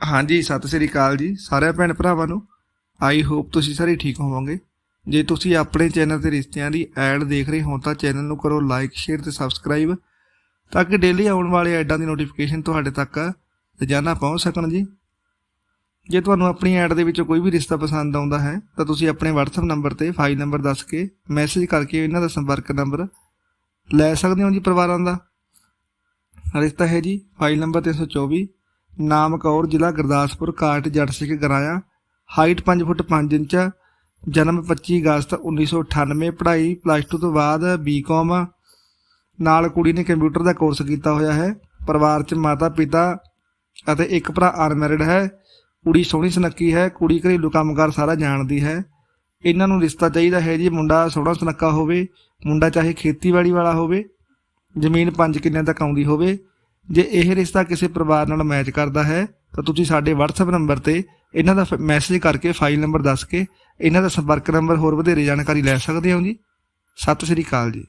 ਹਾਂਜੀ, ਸਤਿ ਸ੍ਰੀ ਅਕਾਲ ਜੀ ਸਾਰੇ ਭੈਣ ਭਰਾਵਾਂ ਨੂੰ। ਆਈ ਹੋਪ ਤੁਸੀਂ ਸਾਰੇ ਠੀਕ ਹੋਵੋਗੇ। ਜੇ ਤੁਸੀਂ ਆਪਣੇ ਚੈਨਲ ਤੇ ਰਿਸ਼ਤਿਆਂ ਦੀ ਐਡ ਦੇਖ ਰਹੇ ਹੋ ਤਾਂ ਚੈਨਲ ਨੂੰ ਕਰੋ ਲਾਈਕ ਸ਼ੇਅਰ ਤੇ ਸਬਸਕ੍ਰਾਈਬ ਤਾਂ ਕਿ ਡੇਲੀ ਆਉਣ ਵਾਲੇ ਐਡਾਂ ਦੀ ਨੋਟੀਫਿਕੇਸ਼ਨ ਤੁਹਾਡੇ ਤੱਕ ਰੋਜ਼ਾਨਾ ਪਹੁੰਚ ਸਕਣ ਜੀ। ਜੇ ਤੁਹਾਨੂੰ ਆਪਣੀ ਐਡ ਦੇ ਵਿੱਚੋਂ ਕੋਈ ਵੀ ਰਿਸ਼ਤਾ ਪਸੰਦ ਆਉਂਦਾ ਹੈ ਤਾਂ ਤੁਸੀਂ ਆਪਣੇ WhatsApp ਨੰਬਰ ਤੇ ਫਾਈਲ ਨੰਬਰ ਦੱਸ ਕੇ ਮੈਸੇਜ ਕਰਕੇ ਇਹਨਾਂ ਦਾ ਸੰਪਰਕ ਨੰਬਰ ਲੈ ਸਕਦੇ ਹੋ ਜੀ ਪਰਿਵਾਰਾਂ ਦਾ। ਰਿਸ਼ਤਾ ਹੈ ਜੀ ਫਾਈਲ ਨੰਬਰ 324 ਨਾਮ ਕੌਰ, ਜ਼ਿਲ੍ਹਾ ਗੁਰਦਾਸਪੁਰ ਕਾਟ Jatt Singh Garaya, height 5 foot 5 inch, ਜਨਮ 25 ਅਗਸਤ 1998 ਪੜ੍ਹਾਈ ਪਲੱਸ 2 ਤੋਂ ਬਾਅਦ ਬੀਕਾਮ ਨਾਲ ਕੁੜੀ ਨੇ ਕੰਪਿਊਟਰ ਦਾ ਕੋਰਸ ਕੀਤਾ ਹੋਇਆ ਹੈ। ਪਰਿਵਾਰ 'ਚ ਮਾਤਾ, ਪਿਤਾ ਅਤੇ ਇੱਕ ਭਰਾ ਅਨਮੈਰਿਡ ਹੈ। ਕੁੜੀ ਸੋਹਣੀ ਸੁਨੱਖੀ ਹੈ, ਕੁੜੀ ਘਰੇਲੂ ਕੰਮਕਾਰ ਸਾਰਾ ਜਾਣਦੀ ਹੈ। ਇਹਨਾਂ ਨੂੰ ਰਿਸ਼ਤਾ ਚਾਹੀਦਾ ਹੈ ਜੀ, ਮੁੰਡਾ ਸੋਹਣਾ ਸੁਨੱਖਾ ਹੋਵੇ, ਮੁੰਡਾ ਚਾਹੇ ਖੇਤੀਬਾੜੀ ਵਾਲਾ ਹੋਵੇ, ਜ਼ਮੀਨ 5 ਕਿੱਲਿਆਂ ਤੱਕ ਆਉਂਦੀ ਹੋਵੇ। ਜੇ ਇਹ ਰਿਸ਼ਤਾ ਕਿਸੇ ਪਰਿਵਾਰ ਨਾਲ ਮੈਚ ਕਰਦਾ ਹੈ, ਤਾਂ ਤੁਸੀਂ ਸਾਡੇ WhatsApp ਨੰਬਰ ਤੇ ਇਹਨਾਂ ਦਾ ਮੈਸੇਜ ਕਰਕੇ ਫਾਈਲ ਨੰਬਰ ਦੱਸ ਕੇ ਇਹਨਾਂ ਦਾ ਸੰਪਰਕ ਨੰਬਰ ਹੋਰ ਵਧੇਰੇ ਜਾਣਕਾਰੀ ਲੈ ਸਕਦੇ ਹੋ ਜੀ। ਸਤਿ ਸ੍ਰੀ ਅਕਾਲ ਜੀ।